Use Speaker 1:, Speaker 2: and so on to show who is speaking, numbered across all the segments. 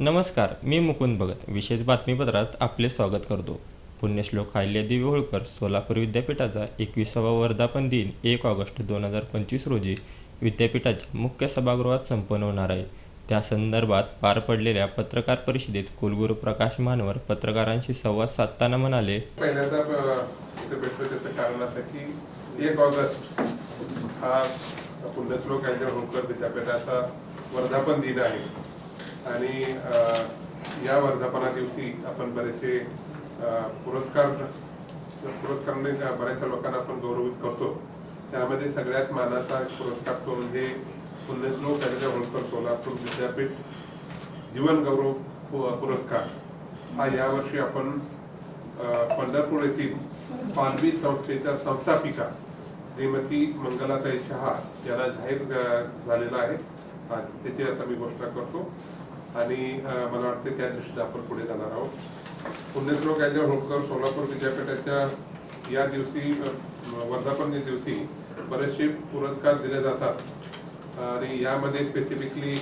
Speaker 1: नमस्कार मी मुकुंद भगत. विशेष बातमीपत्रात आपले स्वागत करतो. पुण्यश्लोक अहिल्यादेवी होळकर सोलापूर विद्यापीठाचा एकविसावा वर्धापन दिन एक ऑगस्ट दोन हजार पंचवीस रोजी विद्यापीठाच्या मुख्य सभागृहात संपन्न होणार आहे. त्या संदर्भात पार पडलेल्या पत्रकार परिषदेत कुलगुरू प्रकाश मानवर पत्रकारांशी संवाद साधताना म्हणाले
Speaker 2: पहिल्यांदा त्याचं कारण असं की एक ऑगस्ट हा पुण्यश्लोक होळकर विद्यापीठाचा वर्धापन दिन आहे. आणि या वर्धापना दिवशी आपण बरेचसे पुरस्कार पुरस्काराने बऱ्याचशा लोकांना आपण गौरवित करतो. त्यामध्ये सगळ्यात मानाचा पुरस्कार तो म्हणजे पुण्यश्लोक अहिल्या होळकर सोलापूर विद्यापीठ जीवन गौरव पु- पुरस्कार. हा यावर्षी आपण पंढरपूर येथील पालवी संस्थेच्या संस्थापिका श्रीमती मंगलाताई शहा याला जाहीर झालेला आहे. आज त्याची आता मी घोषणा करतो. आणि मला वाटते त्या दृष्टीने आपण पुढे जाणार आहोत. पुण्यश्लोक अजय होळकर सोलापूर विद्यापीठाच्या या दिवशी वर्धापन दिन दिवशी बरेचसे पुरस्कार दिले जातात. आणि यामध्ये स्पेसिफिकली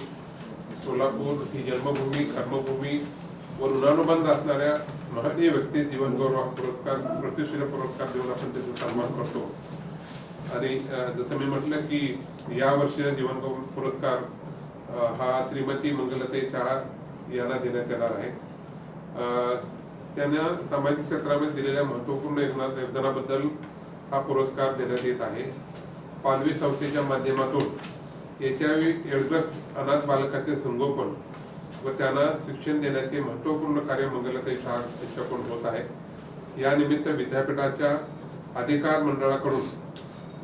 Speaker 2: सोलापूर ही जन्मभूमी कर्मभूमी व ऋणानुबंध असणाऱ्या महनीय व्यक्ती जीवन गौरव पुरस्कार प्रतिष्ठित पुरस्कार देऊन आपण त्याचा सन्मान करतो. आणि जसं मी म्हटलं की या वर्षीचा जीवन पुरस्कार हा श्रीमती मंगलते शहा यांना देण्यात येणार आहे. त्यांना सामाजिक क्षेत्रामध्ये दिलेल्या महत्त्वपूर्ण योगदानाबद्दल हा पुरस्कार देण्यात येत आहे. पालवी संस्थेच्या माध्यमातून एच आय व्ही एडग्रस्त अनाथ बालकाचे संगोपन व त्यांना शिक्षण देण्याचे महत्त्वपूर्ण कार्य मंगलताई शहा यांच्याकडून होत आहे. यानिमित्त विद्यापीठाच्या अधिकार मंडळाकडून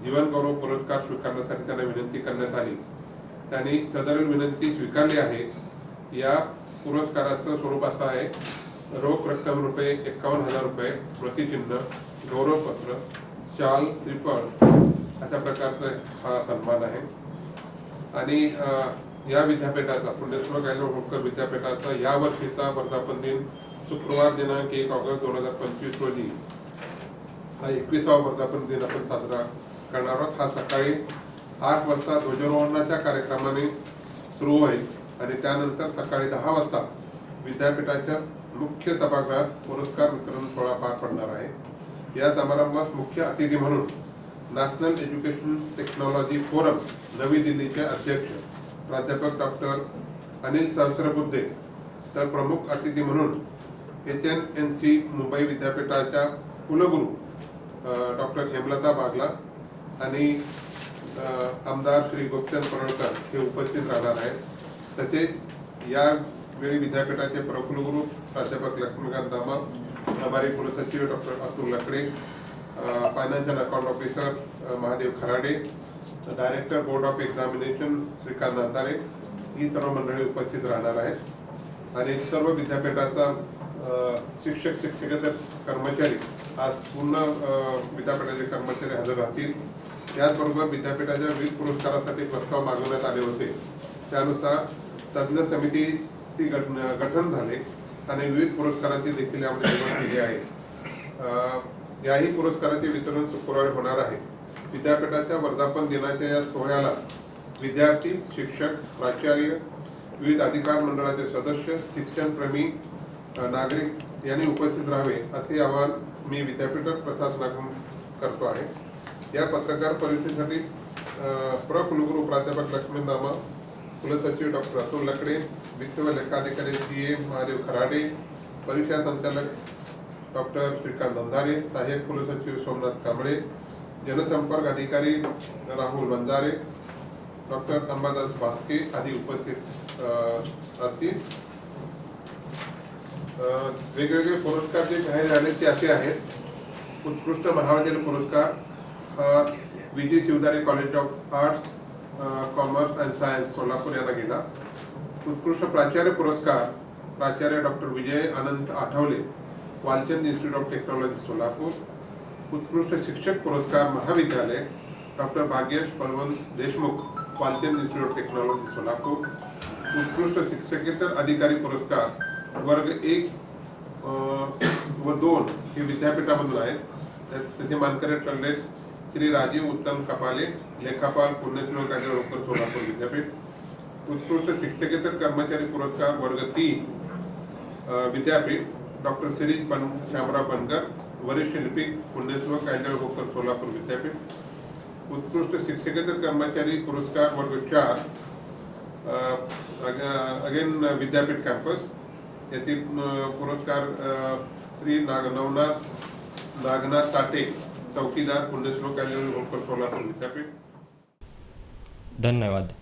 Speaker 2: जीवन गौरव पुरस्कार स्वीकारण्यासाठी त्यांना विनंती करण्यात आली. त्यांनी सदर विनंती स्वीकारली आहे. या पुरस्काराचं स्वरूप असं आहे रोख रक्कम रुपये एक्कावन्न हजार रुपये प्रतिचिन्ह गौरवपत्र शाल श्रीफळ अशा प्रकारचा हा सन्मान आहे. आणि या विद्यापीठाचा पुण्यश्वर गायलो होळकर विद्यापीठाचा या वर्षीचा वर्धापन दिन शुक्रवार दिनांक एक ऑगस्ट दोन हजार पंचवीस रोजी हा एकविसावा वर्धापन दिन आपण साजरा करणार आहोत हा सकाळी आठ वाजता ध्वजारोहणाच्या कार्यक्रमाने सुरू होईल आणि त्यानंतर सकाळी दहा वाजता विद्यापीठाच्या मुख्य सभागृहात पुरस्कार वितरण सोहळा पार पडणार आहे. या समारंभात मुख्य अतिथी म्हणून नॅशनल एज्युकेशन टेक्नॉलॉजी फोरम नवी दिल्लीचे अध्यक्ष प्राध्यापक डॉक्टर अनिल सहस्रबुद्धे तर प्रमुख अतिथी म्हणून H N N C Mumbai विद्यापीठाच्या कुलगुरू डॉक्टर हेमलता बागला आणि आमदार श्री गोपचंद पडळकर हे उपस्थित राहणार आहेत. तसेच यावेळी विद्यापीठाचे प्रकुलगुरू प्राध्यापक लक्ष्मीकांत दामा प्रभारी कुलसचिव doctor Atul Lakde financial account officer Mahadev Kharade director board of examination Shrikant Antare ही सर्व मंडळी उपस्थित राहणार आहेत. आणि सर्व विद्यापीठाचा शिक्षक शिक्षकेतर कर्मचारी आज पूर्ण विद्यापीठाचे कर्मचारी हजर राहतील. त्याचबरोबर विद्यापीठाच्या विविध पुरस्कारासाठी प्रस्ताव मागवण्यात आले होते. त्यानुसार तज्ज्ञ समितीची गठन गठन झाले आणि विविध पुरस्कारांची देखील यामध्ये निवड केली आहे. याही पुरस्काराचे वितरण शुक्रवारी होणार आहे. विद्यापीठाच्या वर्धापन दिनाच्या या सोहळ्याला विद्यार्थी शिक्षक प्राचार्य विविध अधिकार मंडळाचे सदस्य शिक्षणप्रेमी नागरिक यांनी उपस्थित राहावे असे आवाहन मी विद्यापीठ प्रशासनाकडून करतो आहे. या पत्रकार परिषदेसाठी प्र कुलगुरू प्राध्यापक लक्ष्मण दामा कुलसचिव डॉक्टर अतुल लकडे वित्त व लेखाधिकारी सी ए महादेव खराडे परीक्षा संचालक डॉक्टर श्रीकांत अंधारे सहाय्यक कुलसचिव सोमनाथ कांबळे जनसंपर्क अधिकारी राहुल वंजारे डॉक्टर अंबादास भास्के आदी उपस्थित असतील. वेगवेगळे पुरस्कार जे जाहीर झाले ते असे आहेत. उत्कृष्ट महाविद्यालय पुरस्कार Vijay Shivdare college of arts commerce and science Solapur यांना गेला उत्कृष्ट प्राचार्य पुरस्कार प्राचार्य doctor Vijay Anant Athavale Walchand institute of technology Solapur. उत्कृष्ट शिक्षक पुरस्कार महाविद्यालय doctor Bhagyash Balwant Deshmukh Walchand institute of technology Solapur. उत्कृष्ट शिक्षकेतर अधिकारी पुरस्कार वर्ग एक व दोन हे विद्यापीठामधून आहेत. त्याचे मानकरी ठरलेत श्री राजीव उत्तम कपाले लेखापाल पुण्यश्लोक होळकर सोलापूर विद्यापीठ. उत्कृष्ट शिक्षकेतर कर्मचारी पुरस्कार वर्ग तीन विद्यापीठ. डॉक्टर सिरीज बन श्यामराव बनकर वरिष्ठ लिपिक पुण्यश्लोक कायदळ सोलापूर विद्यापीठ. उत्कृष्ट शिक्षकेतर कर्मचारी पुरस्कार वर्ग चार अगेन विद्यापीठ कॅम्पस. याचे पुरस्कार श्री नाग नवनाथ नागनाथ ताटे. चौकीदार पुण्यश्लोक कायदळ होकर सोलापूर विद्यापीठ।
Speaker 1: धन्यवाद।